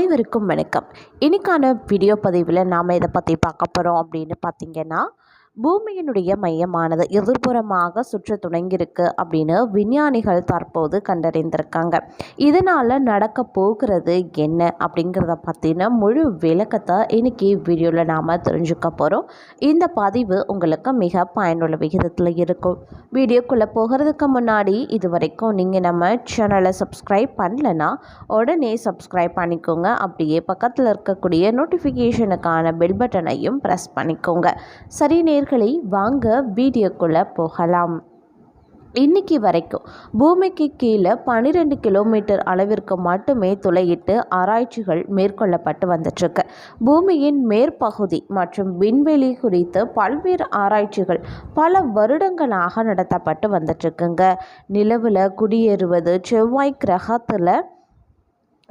அனைவருக்கும் வணக்கம். இன்றைக்கான வீடியோ பதிவில் நாம் இதை பற்றி பார்க்க போகிறோம் அப்படின்னு பார்த்தீங்கன்னா பூமியினுடைய மையமானது எதிர்ப்புறமாக சுற்ற தொடங்கியிருக்கு அப்படின்னு விஞ்ஞானிகள் தற்போது கண்டறிந்திருக்காங்க. இதனால் நடக்க போகிறது என்ன அப்படிங்கிறத பற்றின முழு விளக்கத்தை இன்னைக்கு வீடியோவில் நாம் தெரிஞ்சுக்க போகிறோம் இந்த பதிவு உங்களுக்கு மிக பயனுள்ள விகிதத்தில் இருக்கும். வீடியோக்குள்ளே போகிறதுக்கு முன்னாடி இது வரைக்கும் நீங்கள் நம்ம சேனலை சப்ஸ்கிரைப் பண்ணலன்னா உடனே சப்ஸ்கிரைப் பண்ணிக்கோங்க. அப்படியே பக்கத்தில் இருக்கக்கூடிய நோட்டிஃபிகேஷனுக்கான பெல் பட்டனையும் ப்ரெஸ் பண்ணிக்கோங்க. சரி நேர்களை வாங்க வீடியோக்குள்ளே போகலாம். இன்னைக்கு வரைக்கும் பூமிக்கு கீழே பன்னிரெண்டு கிலோமீட்டர் அளவிற்கு மட்டுமே துளையிட்டு ஆராய்ச்சிகள் மேற்கொள்ளப்பட்டு வந்துட்டுருக்கு. பூமியின் மேற்பகுதி மற்றும் விண்வெளி குறித்து பல்வேறு ஆராய்ச்சிகள் பல வருடங்களாக நடத்தப்பட்டு வந்துட்டுருக்குங்க. நிலவில் குடியேறுவது செவ்வாய் கிரகத்தில்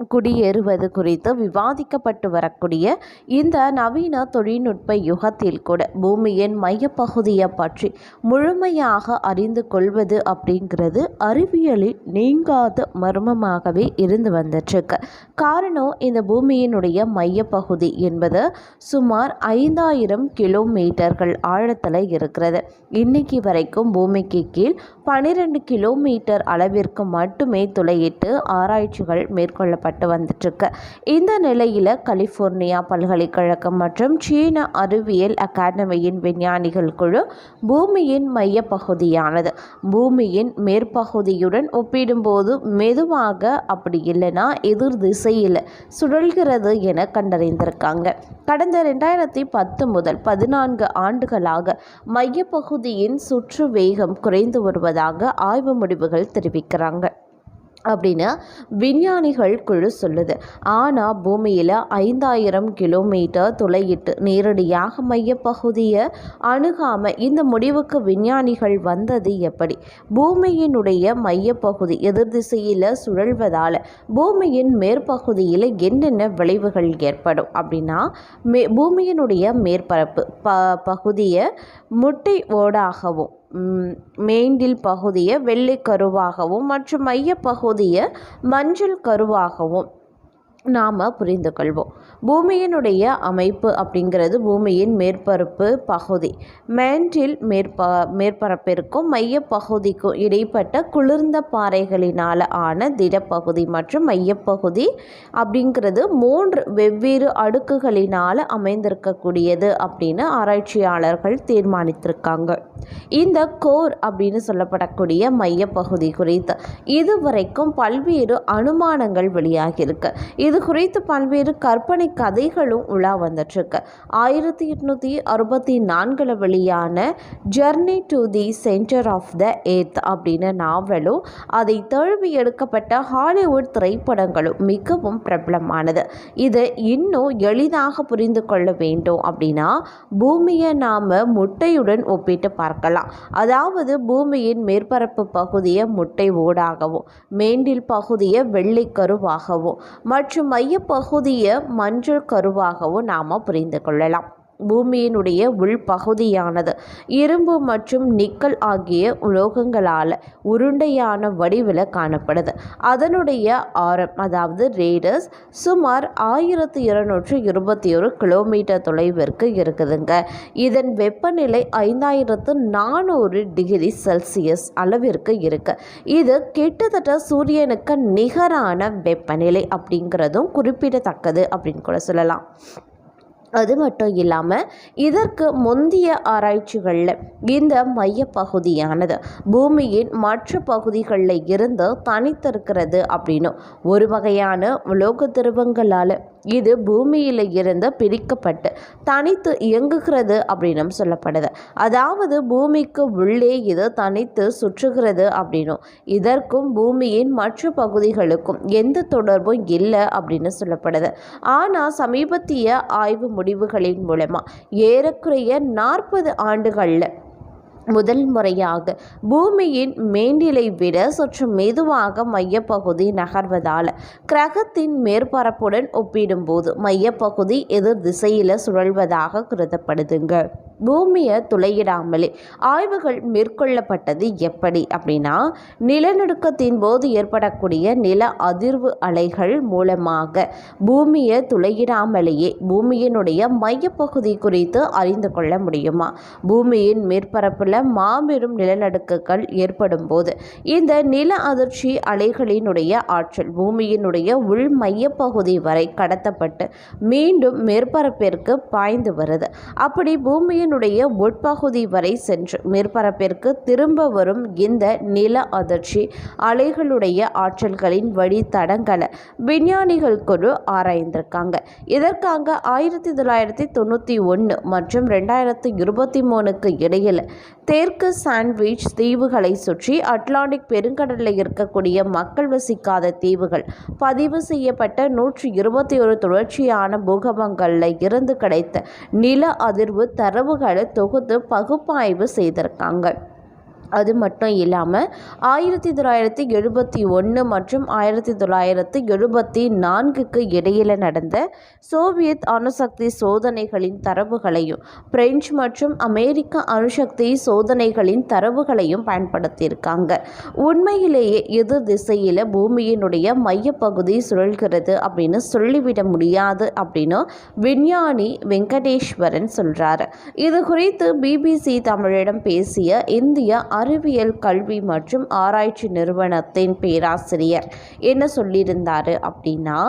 குடியேறுவது குறித்து விவாதிக்கப்பட்டு வரக்கூடிய இந்த நவீன தொழில்நுட்ப யுகத்தில் கூட பூமியின் மையப்பகுதியை பற்றி முழுமையாக அறிந்து கொள்வது அப்படிங்கிறது அறிவியலில் நீங்காத மர்மமாகவே இருந்து வந்துட்டுருக்கு. காரணம் இந்த பூமியினுடைய மையப்பகுதி என்பது சுமார் ஐந்தாயிரம் கிலோமீட்டர்கள் ஆழத்தில் இருக்கிறது. இன்னைக்கு வரைக்கும் பூமிக்கு கீழ் பனிரெண்டு கிலோமீட்டர் அளவிற்கு மட்டுமே துளையிட்டு ஆராய்ச்சிகள் மேற்கொள்ளப்பட்டு வந்துட்டுருக்கு. இந்த நிலையில் கலிஃபோர்னியா பல்கலைக்கழகம் மற்றும் சீன அறிவியல் அகாடமியின் விஞ்ஞானிகள் குழு பூமியின் மையப்பகுதியானது. பூமியின் மேற்பகுதியுடன் ஒப்பிடும்போது மெதுவாக அப்படி இல்லைன்னா எதிர் திசையில் சுழல்கிறது என கண்டறிந்திருக்காங்க. கடந்த ரெண்டாயிரத்தி பத்து முதல் பதினான்கு ஆண்டுகளாக மையப்பகுதியின் சுற்று வேகம் குறைந்து வருவதாக ஆய்வு முடிவுகள் தெரிவிக்கிறாங்க. அப்படின்னு விஞ்ஞானிகள் குழு சொல்லுது. ஆனால் பூமியில் ஐந்தாயிரம் கிலோமீட்டர் துளையிட்டு நேரடியாக மையப்பகுதியை அணுகாமல் இந்த முடிவுக்கு விஞ்ஞானிகள் வந்தது எப்படி? பூமியினுடைய மையப்பகுதி எதிர் திசையில் சுழல்வதால் பூமியின் மேற்பகுதியில் என்னென்ன விளைவுகள் ஏற்படும் அப்படின்னா மே பூமியினுடைய மேற்பரப்பு ப பகுதியை முட்டை ஓடாகவும் மேண்டில் பகுதியை வெள்ளை கருவாகவும் மற்றும் மையப்பகுதியை மஞ்சள் கருவாகவும் நாம் புரிந்து கொள்வோம். பூமியினுடைய அமைப்பு அப்படிங்கிறது பூமியின் மேற்பரப்பு பகுதி. மேண்டில் மேற்ப மேற்பரப்பிற்கும் மையப்பகுதிக்கும் இடைப்பட்ட குளிர்ந்த பாறைகளினால் ஆன திடப்பகுதி மற்றும் மையப்பகுதி அப்படிங்கிறது மூன்று வெவ்வேறு அடுக்குகளினால் அமைந்திருக்கக்கூடியது அப்படின்னு ஆராய்ச்சியாளர்கள் தீர்மானித்திருக்காங்க. இந்த கோர் அப்படின்னு சொல்லப்படக்கூடிய மையப்பகுதி குறித்து இதுவரைக்கும் பல்வேறு அனுமானங்கள் வெளியாகியிருக்கு. இது குறித்து பல்வேறு கற்பனை கதைகளும் உலா வந்துட்டுருக்கு. ஆயிரத்தி எட்நூற்றி அறுபத்தி நான்கில் வெளியான journey to the centre of the earth அப்படின்னு நாவலும் அதை தழுவி எடுக்கப்பட்ட ஹாலிவுட் திரைப்படங்களும் மிகவும் பிரபலமானது. இது இன்னும் எளிதாக புரிந்து கொள்ள வேண்டும் அப்படின்னா பூமியை நாம் முட்டையுடன் ஒப்பிட்டு பார்க்கலாம். அதாவது பூமியின் மேற்பரப்பு பகுதியை முட்டை ஓடாகவும் மேண்டில் பகுதியை வெள்ளை கருவாகவும் மற்றும் மையப்பகுதியை மஞ்சள் கருவாகவும் நாம் புரிந்து கொள்ளலாம். பூமியினுடைய உள்பகுதியானது. இரும்பு மற்றும் நிக்கல் ஆகிய உலோகங்களால் உருண்டையான வடிவில் காணப்படுது. அதனுடைய ஆரம் அதாவது ரேடஸ் சுமார் ஆயிரத்தி இருநூற்றி இருபத்தி ஒரு கிலோமீட்டர் தொலைவிற்கு இருக்குதுங்க. இதன் வெப்பநிலை ஐந்தாயிரத்து நானூறு டிகிரி செல்சியஸ் அளவிற்கு இருக்கு. இது கிட்டத்தட்ட சூரியனுக்கு நிகரான வெப்பநிலை அப்படிங்கிறதும் குறிப்பிடத்தக்கது அப்படின்னு கூட சொல்லலாம். அது மட்டும் இல்லாமல் இதற்கு முந்தைய ஆராய்ச்சிகளில் இந்த மையப்பகுதியானது பூமியின் மற்ற பகுதிகளில் இருந்து தனித்திருக்கிறது அப்படின்னும் ஒரு வகையான உலோக திரவங்களால் இது பூமியில் இருந்து பிரிக்கப்பட்டு தனித்து இயங்குகிறது அப்படின்னும் சொல்லப்படுது. அதாவது பூமிக்கு உள்ளே இது தனித்து சுற்றுகிறது அப்படின்னும். இதற்கும் பூமியின் மற்ற பகுதிகளுக்கும் எந்த தொடர்பும் இல்லை அப்படின்னு சொல்லப்படுது. ஆனால் சமீபத்திய ஆய்வு முடிவுகளின் மூலமாக ஏறக்குறைய நாற்பது ஆண்டுகளில் முதல் முறையாக பூமியின் மேண்டிலை விட சற்று மெதுவாக மையப்பகுதி நகர்வதால் கிரகத்தின் மேற்பரப்புடன் ஒப்பிடும்போது மையப்பகுதி எதிர் திசையில் சுழல்வதாக கருதப்படுதுங்க. பூமியை துளையிடாமலே ஆய்வுகள் மேற்கொள்ளப்பட்டது எப்படி அப்படின்னா நிலநடுக்கத்தின் போது ஏற்படக்கூடிய நில அதிர்வு அலைகள் மூலமாக பூமியை துளையிடாமலேயே பூமியினுடைய மையப்பகுதி குறித்து அறிந்து கொள்ள முடியுமா? பூமியின் மேற்பரப்பில் மாபெரும் நிலநடுக்கங்கள் ஏற்படும் போது இந்த நில அதிர்ச்சி அலைகளினுடைய ஆற்றல் பூமியினுடைய உள் மையப்பகுதி வரை கடத்தப்பட்டு மீண்டும் மேற்பரப்பிற்கு பாய்ந்து வருது. அப்படி பூமியின் பூமியினுடைய உட்பகுதி வரை சென்று மேற்பரப்பிற்கு திரும்ப வரும் இந்த நில அதிர்ச்சி அலைகளுடைய ஆற்றல்களின் வழித்தடங்களை விஞ்ஞானிகள் குழு ஆராய்ந்திருக்காங்க. இதற்காக ஆயிரத்தி தொள்ளாயிரத்தி தொண்ணூற்றி ஒன்று மற்றும் ரெண்டாயிரத்தி இருபத்தி மூணுக்கு இடையில் தெற்கு சாண்ட்விச் தீவுகளை சுற்றி அட்லாண்டிக் பெருங்கடலில் இருக்கக்கூடிய மக்கள் வசிக்காத தீவுகள் பதிவு செய்யப்பட்ட நூற்றி இருபத்தி ஒரு தொடர்ச்சியான பூகம்பங்களில் இருந்து கிடைத்த நில அதிர்வு தரவு தரவுகளை தொகுத்து பகுப்பாய்வு செய்திருக்காங்க. அது மட்டும் இல்லாமல் ஆயிரத்தி தொள்ளாயிரத்தி எழுபத்தி ஒன்று மற்றும் ஆயிரத்தி தொள்ளாயிரத்தி எழுபத்தி நான்குக்கு இடையில் நடந்த சோவியத் அணுசக்தி சோதனைகளின் தரவுகளையும் பிரெஞ்சு மற்றும் அமெரிக்க அணுசக்தி சோதனைகளின் தரவுகளையும் பயன்படுத்தியிருக்காங்க. உண்மையிலேயே எது திசையில் பூமியினுடைய மையப்பகுதி சுழல்கிறது அப்படின்னு சொல்லிவிட முடியாது அப்படின்னு விஞ்ஞானி வெங்கடேஸ்வரன் சொல்கிறாரு இது குறித்து பிபிசி தமிழிடம் பேசிய இந்திய அறிவியல் கல்வி மற்றும் ஆராய்ச்சி நிறுவனத்தின் பேராசிரியர் என்ன சொல்லியிருந்தார் அப்படின்னா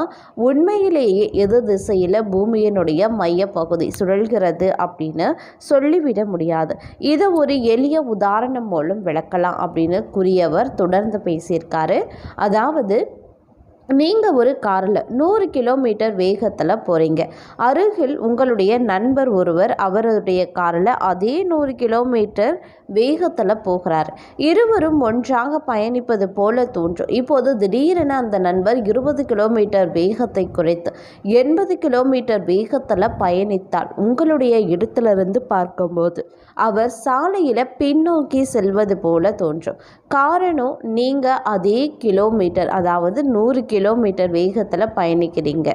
உண்மையிலேயே எது திசையில் பூமியினுடைய மையப்பகுதி சுழல்கிறது அப்படின்னு சொல்லிவிட முடியாது. இதை ஒரு எளிய உதாரணம் மூலம் விளக்கலாம் அப்படின்னு கூறியவர் தொடர்ந்து பேசியிருக்காரு. அதாவது நீங்கள் ஒரு காரில் நூறு கிலோமீட்டர் வேகத்தில் போகிறீங்க அருகில் உங்களுடைய நண்பர் ஒருவர் அவருடைய காரில் அதே நூறு கிலோமீட்டர் வேகத்தில் போகிறார். இருவரும் ஒன்றாக பயணிப்பது போல தோன்றும். இப்போது திடீரென அந்த நண்பர் இருபது கிலோமீட்டர் வேகத்தை குறைத்து எண்பது கிலோமீட்டர் வேகத்தில் பயணித்தால் உங்களுடைய இடத்திலிருந்து பார்க்கும்போது அவர் சாலையில் பின்னோக்கி செல்வது போல தோன்றும். காரணம் நீங்கள் அதே கிலோமீட்டர் அதாவது நூறு கிலோமீட்டர் வேகத்தில் பயணிக்கிறீங்க.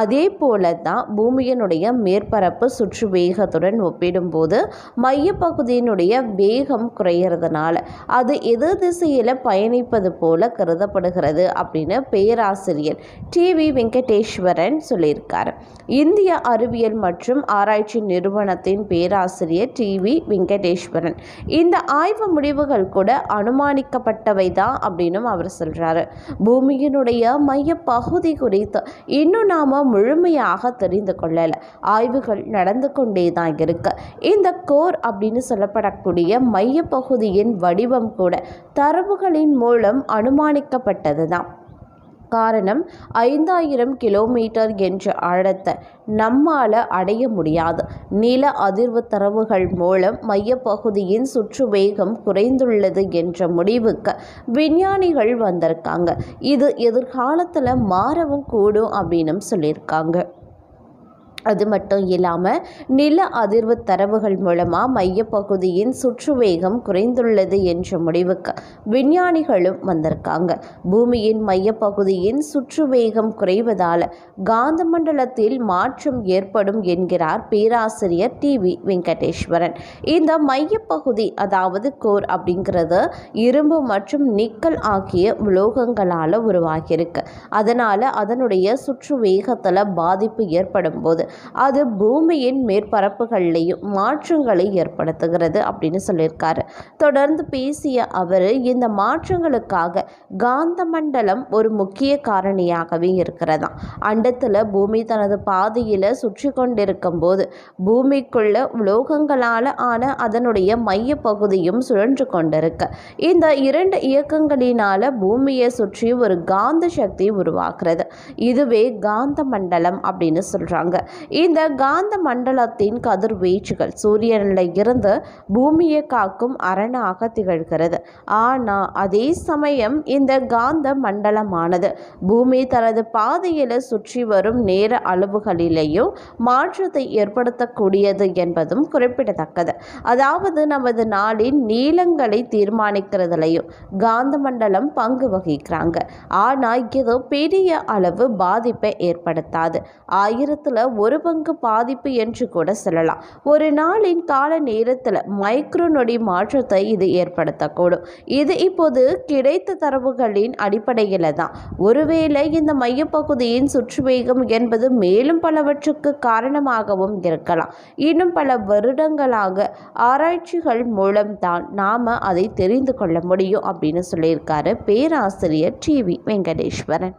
அதே போல தான் பூமியினுடைய மேற்பரப்பு சுற்று வேகத்துடன் ஒப்பிடும்போது மையப்பகுதியினுடைய வேகம் குறையிறதுனால அது எதிர் திசையில் பயணிப்பது போல கருதப்படுகிறது அப்படின்னு பேராசிரியர் டிவி வெங்கடேஸ்வரன் சொல்லியிருக்காரு. இந்திய அறிவியல் மற்றும் ஆராய்ச்சி நிறுவனத்தின் பேராசிரியர் டிவி வெங்கடேஸ்வரன். இந்த ஆய்வு முடிவுகள் கூட அனுமானிக்கப்பட்டவை தான் அப்படின்னு அவர் சொல்கிறாரு பூமியினுடைய மைய பகுதி குறித்து இன்னும் நாம் முழுமையாக தெரிந்து கொள்ளலை. ஆய்வுகள் நடந்து கொண்டே தான் இருக்கு. இந்த கோர் அப்படின்னு சொல்லப்படக்கூடிய மையப்பகுதியின் வடிவம் கூட தரவுகளின் மூலம் அனுமானிக்கப்பட்டது தான் காரணம் ஐந்தாயிரம் கிலோமீட்டர் என்ற ஆழத்தை நம்மால் அடைய முடியாது. நில அதிர்வு தரவுகள் மூலம் மையப்பகுதியின் சுற்று வேகம் குறைந்துள்ளது என்ற முடிவுக்கு விஞ்ஞானிகள் வந்திருக்காங்க. இது எதிர்காலத்தில் மாறவும் கூடும் அப்படின்னு சொல்லியிருக்காங்க. அது மட்டும் இல்லாமல் நில அதிர்வு தரவுகள் மூலமாக மையப்பகுதியின் சுற்றுவேகம் குறைந்துள்ளது என்ற முடிவுக்கு விஞ்ஞானிகளும் வந்திருக்காங்க. பூமியின் மையப்பகுதியின் சுற்றுவேகம் குறைவதால் காந்த மண்டலத்தில் மாற்றம் ஏற்படும் என்கிறார் பேராசிரியர் டி. வி. வெங்கடேஸ்வரன். இந்த மையப்பகுதி அதாவது கோர் அப்படிங்கிறது இரும்பு மற்றும் நிக்கல் ஆகிய உலோகங்களால் உருவாகியிருக்கு. அதனால் அதனுடைய சுற்று வேகத்தில் பாதிப்பு ஏற்படும் போது அது பூமியின் மேற்பரப்புகள்லையும் மாற்றங்களை ஏற்படுத்துகிறது அப்படின்னு சொல்லியிருக்காரு. தொடர்ந்து பேசிய அவர் இந்த மாற்றங்களுக்காக காந்த மண்டலம் ஒரு முக்கிய காரணியாகவே இருக்கிறதா? அண்டத்தில் பூமி தனது பாதையில் சுற்றி கொண்டிருக்கும் போது பூமிக்குள்ள உலோகங்களால் ஆன அதனுடைய மைய பகுதியும் சுழன்று கொண்டிருக்கு. இந்த இரண்டு இயக்கங்களினால பூமியை சுற்றி ஒரு காந்த சக்தி உருவாக்குறது. இதுவே காந்த மண்டலம் அப்படின்னு சொல்கிறாங்க இந்த காந்த மண்டலத்தின் கதிர்வீச்சுகள் சூரியனில் இருந்து பூமியை காக்கும் அரணாக திகழ்கிறது. ஆனால் அதே சமயம் இந்த காந்த மண்டலமானது பூமி தனது பாதையில் சுற்றி வரும் நேர அளவுகளிலேயும் மாற்றத்தை ஏற்படுத்தக்கூடியது என்பதும் குறிப்பிடத்தக்கது. அதாவது நமது நாளின் நீளங்களை தீர்மானிக்கிறதுலையும் காந்த மண்டலம் பங்கு வகிக்கிறாங்க. ஆனால் இது பெரிய அளவு பாதிப்பை ஏற்படுத்தாது. ஆயிரத்தில் ஒரு ஒரு பங்கு பாதிப்பு என்று கூட சொல்லலாம். ஒரு நாளின் கால நேரத்தில் மைக்ரோ நொடி மாற்றத்தை இது ஏற்படுத்தக்கூடும். இது இப்போது கிடைத்த தரவுகளின் அடிப்படையில் தான். ஒருவேளை இந்த மையப்பகுதியின் சுற்றுவேகம் என்பது மேலும் பலவற்றுக்கு காரணமாகவும் இருக்கலாம். இன்னும் பல வருடங்களாக ஆராய்ச்சிகள் மூலம்தான் நாம் அதை தெரிந்து கொள்ள முடியும் அப்படின்னு சொல்லியிருக்காரு பேராசிரியர் டிவி வெங்கடேஸ்வரன்.